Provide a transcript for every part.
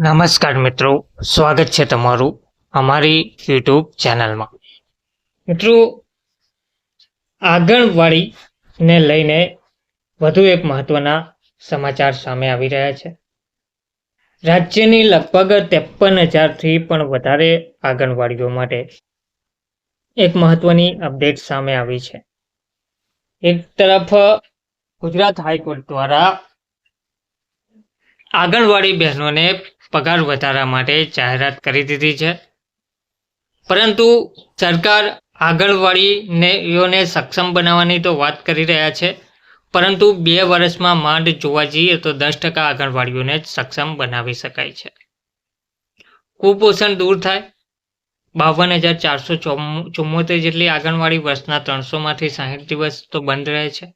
નમસ્કાર મિત્રો, સ્વાગત છે તમારું અમારી યુટ્યુબ ચેનલમાં. મિત્રો, આંગણવાડીને લઈને વધુ એક મહત્વના સમાચાર સામે આવી રહ્યા છે. રાજ્યની લગભગ ત્રેપન હજારથી પણ વધારે આંગણવાડીઓ માટે એક મહત્વની અપડેટ સામે આવી છે. એક તરફ, ગુજરાત હાઈકોર્ટ દ્વારા આંગણવાડી બહેનોને પગાર વધારા માટે જાહેરાત કરી દીધી છે. પરંતુ સરકાર આંગણવાડીને સક્ષમ બનાવવાની તો વાત કરી રહ્યા છે. પરંતુ બે વર્ષમાં માંડ જોવા જઈએ તો દસ ટકા આંગણવાડીઓને જ સક્ષમ બનાવી શકાય છે. કુપોષણ દૂર થાય. બાવન હજાર ચારસો ચુમ્મોતેર જેટલી આંગણવાડી વર્ષના ત્રણસોમાંથી સાહીઠ દિવસ તો બંધ રહે છે.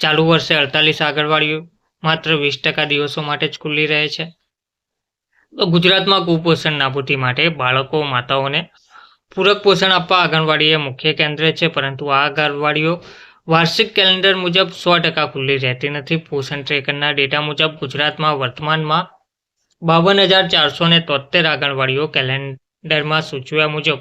ચાલુ વર્ષે અડતાલીસ આંગણવાડીઓ માત્ર વીસ ટકા દિવસો માટે જ ખુલ્લી રહે છે. ગુજરાતમાં કુપોષણ નાબૂદી માટે બાળકો, માતાઓને પૂરક પોષણ આપવા આંગણવાડી એ મુખ્ય કેન્દ્ર છે, પરંતુ આ આંગણવાડીઓ વાર્ષિક કેલેન્ડર મુજબ સો ટકા ખુલ્લી રહેતી નથી. પોષણ ટ્રેકરના ડેટા મુજબ ગુજરાતમાં વર્તમાનમાં બાવન હજાર ચારસો ને તોતેર આંગણવાડીઓ કેલેન્ડરમાં સૂચવ્યા મુજબ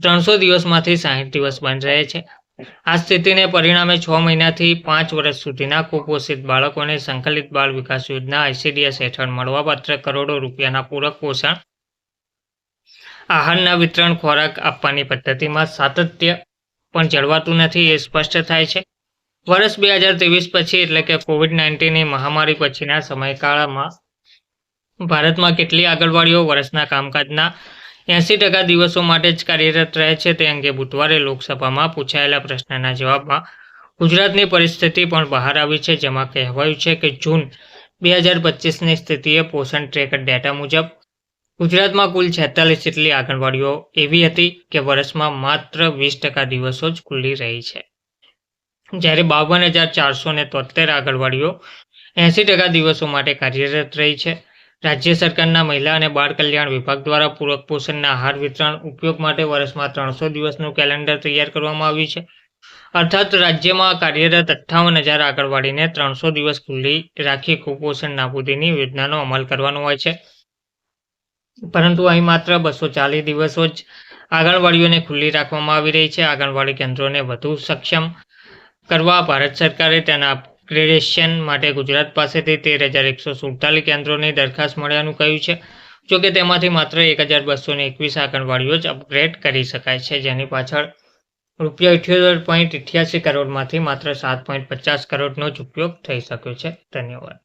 ત્રણસો દિવસમાંથી સાહીઠ દિવસ બંધ રહે છે. આ સ્થિતિને પરિણામે છ મહિનાથી પાંચ વર્ષ સુધીના કુપોષિત બાળકોને સંકલિત બાળ વિકાસ યોજના આઈસીડીએસ હેઠળ મળવાપાત્ર કરોડો રૂપિયાના પૂરક પોષણ, આહારના વિતરણ ખોરાક આપવાની પદ્ધતિમાં સાતત્ય પણ જળવાતું નથી એ સ્પષ્ટ થાય છે. વર્ષ બે હજાર ત્રેવીસ પછી એટલે કે કોવિડ નાઇન્ટીનની મહામારી પછીના સમયગાળામાં ભારતમાં કેટલી આગળવાડીઓ વર્ષના કામકાજના એંસી ટકા દિવસો માટે જ કાર્યરત રહે છે તે અંગે બુધવારે લોકસભામાં પૂછાયેલા પ્રશ્નના જવાબમાં ગુજરાતની પરિસ્થિતિ પણ બહાર આવી છે, જેમાં કહેવાયું છે કે જૂન બે હજાર પચીસની સ્થિતિએ પોષણ ટ્રેકર ડેટા મુજબ ગુજરાતમાં કુલ છેતાલીસ જેટલી આંગણવાડીઓ એવી હતી કે વર્ષમાં માત્ર વીસ ટકા દિવસો જ ખુલ્લી રહી છે. જ્યારે બાવન હજાર ચારસો ને તોતેર આંગણવાડીઓ એંસી ટકા દિવસો માટે કાર્યરત રહી છે રાજ્ય સરકારના મહિલા અને બાળ કલ્યાણ વિભાગ દ્વારા પૂરક પોષણના આહાર વિતરણ ઉપયોગ માટે વર્ષમાં ત્રણસો દિવસનું કેલેન્ડર તૈયાર કરવામાં આવ્યું છે. અર્થાત રાજ્યમાં કાર્યરત અઠ્ઠાવન હજાર આંગણવાડીને ત્રણસો દિવસ ખુલ્લી રાખી કુપોષણ નાબૂદીની યોજનાનો અમલ કરવાનો હોય છે. પરંતુ અહીં માત્ર બસો ચાલીસ દિવસો જ આંગણવાડીઓને ખુલ્લી રાખવામાં આવી રહી છે. આંગણવાડી કેન્દ્રોને વધુ સક્ષમ કરવા ભારત સરકારે તેના અપગ્રેડેશન માટે ગુજરાત પાસેથી તેર હજાર એકસો સુડતાલીસ કેન્દ્રોની દરખાસ્ત મળ્યાનું કહ્યું છે. જોકે તેમાંથી માત્ર એક હજાર બસો એકવીસ આંગણવાડીઓ જ અપગ્રેડ કરી શકાય છે. જેની પાછળ રૂપિયા ઇઠ્યોતેર પોઈન્ટ ઇઠ્યાસી કરોડમાંથી માત્ર સાત પોઈન્ટ પચાસ કરોડનો જ ઉપયોગ થઈ શક્યો છે. ધન્યવાદ.